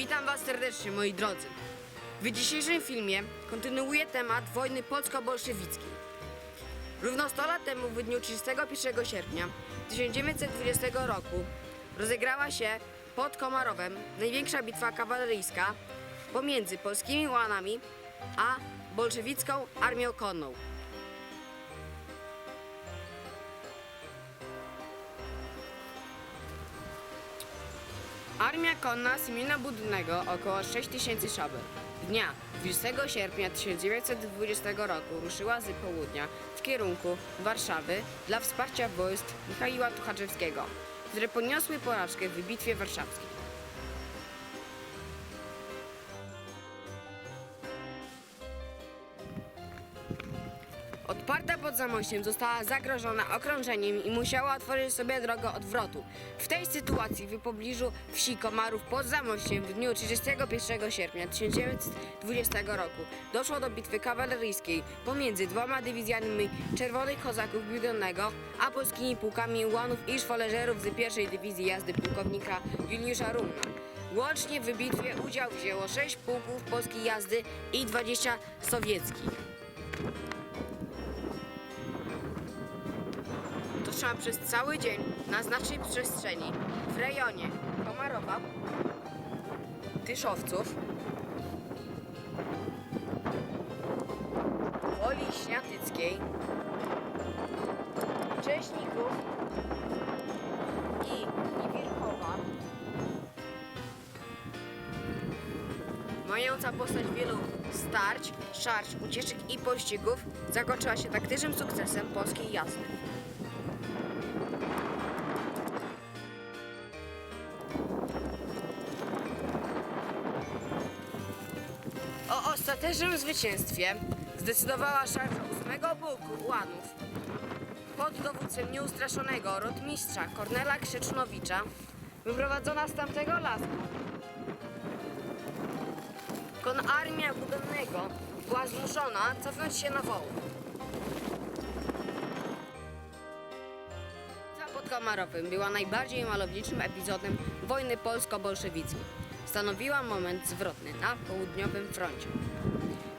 Witam Was serdecznie, moi drodzy. W dzisiejszym filmie kontynuuję temat wojny polsko-bolszewickiej. Równo 100 lat temu, w dniu 31 sierpnia 1920 roku, rozegrała się pod Komarowem największa bitwa kawaleryjska pomiędzy polskimi łanami a bolszewicką armią konną. Armia konna Simeona Budnego około 6 tysięcy szabel. Dnia 20 sierpnia 1920 roku ruszyła z południa w kierunku Warszawy dla wsparcia wojsk Michaiła Tuchaczewskiego, które poniosły porażkę w bitwie warszawskiej. Odparta pod Zamościem została zagrożona okrążeniem i musiała otworzyć sobie drogę odwrotu. W tej sytuacji w pobliżu wsi Komarów pod Zamościem w dniu 31 sierpnia 1920 roku doszło do bitwy kawaleryjskiej pomiędzy dwoma dywizjami Czerwonych Kozaków Biedronnego a polskimi pułkami ułanów i szwoleżerów z pierwszej dywizji jazdy pułkownika Juliusza Rumna. Łącznie w bitwie udział wzięło 6 pułków polskiej jazdy i 20 sowieckich. To trzeba przez cały dzień na znacznej przestrzeni w rejonie Komarowa, Tyszowców, Woli Śniatyckiej, Cześników i Niwilkowa mająca postać wielu starć, szarć, ucieczek i pościgów zakończyła się taktycznym sukcesem polskiej jazdy. O ostatecznym zwycięstwie zdecydowała szarża ósmego pułku ułanów pod dowództwem nieustraszonego rotmistrza Kornela Krzecznowicza wyprowadzona z tamtego lasu. Konarmia Budonnego była zmuszona cofnąć się na woł. Bitwa pod była najbardziej malowniczym epizodem wojny polsko-bolszewickiej. Stanowiła moment zwrotny na południowym froncie.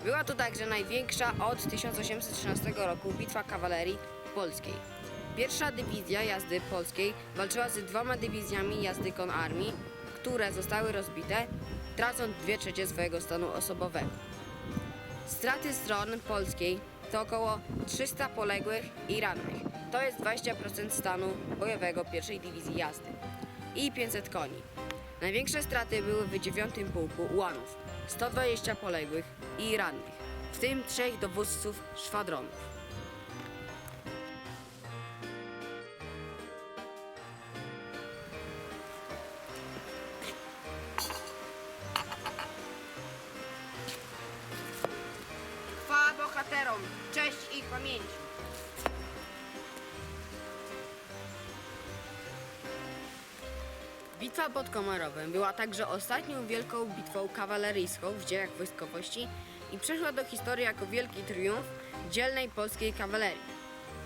Była to także największa od 1813 roku bitwa kawalerii polskiej. Pierwsza dywizja jazdy polskiej walczyła z dwoma dywizjami jazdy konarmii, które zostały rozbite, tracąc dwie trzecie swojego stanu osobowego. Straty stron polskiej to około 300 poległych i rannych. To jest 20% stanu bojowego pierwszej dywizji jazdy i 500 koni. Największe straty były w 9 pułku ułanów, 120 poległych i rannych, w tym trzech dowódców szwadronów. Chwała bohaterom, cześć ich pamięci. Bitwa pod Komarowem była także ostatnią wielką bitwą kawaleryjską w dziejach wojskowości i przeszła do historii jako wielki triumf dzielnej polskiej kawalerii.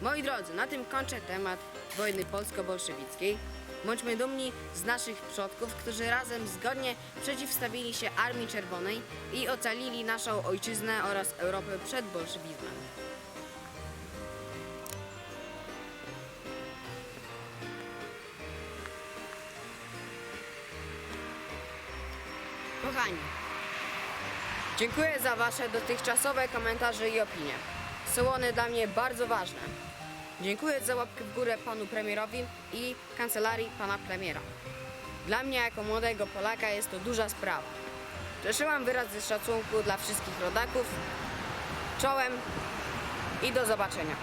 Moi drodzy, na tym kończę temat wojny polsko-bolszewickiej. Bądźmy dumni z naszych przodków, którzy razem zgodnie przeciwstawili się Armii Czerwonej i ocalili naszą ojczyznę oraz Europę przed bolszewizmem. Kochani, dziękuję za Wasze dotychczasowe komentarze i opinie. Są one dla mnie bardzo ważne. Dziękuję za łapkę w górę panu premierowi i kancelarii pana premiera. Dla mnie jako młodego Polaka jest to duża sprawa. Przesyłam wyrazy szacunku dla wszystkich rodaków. Czołem i do zobaczenia.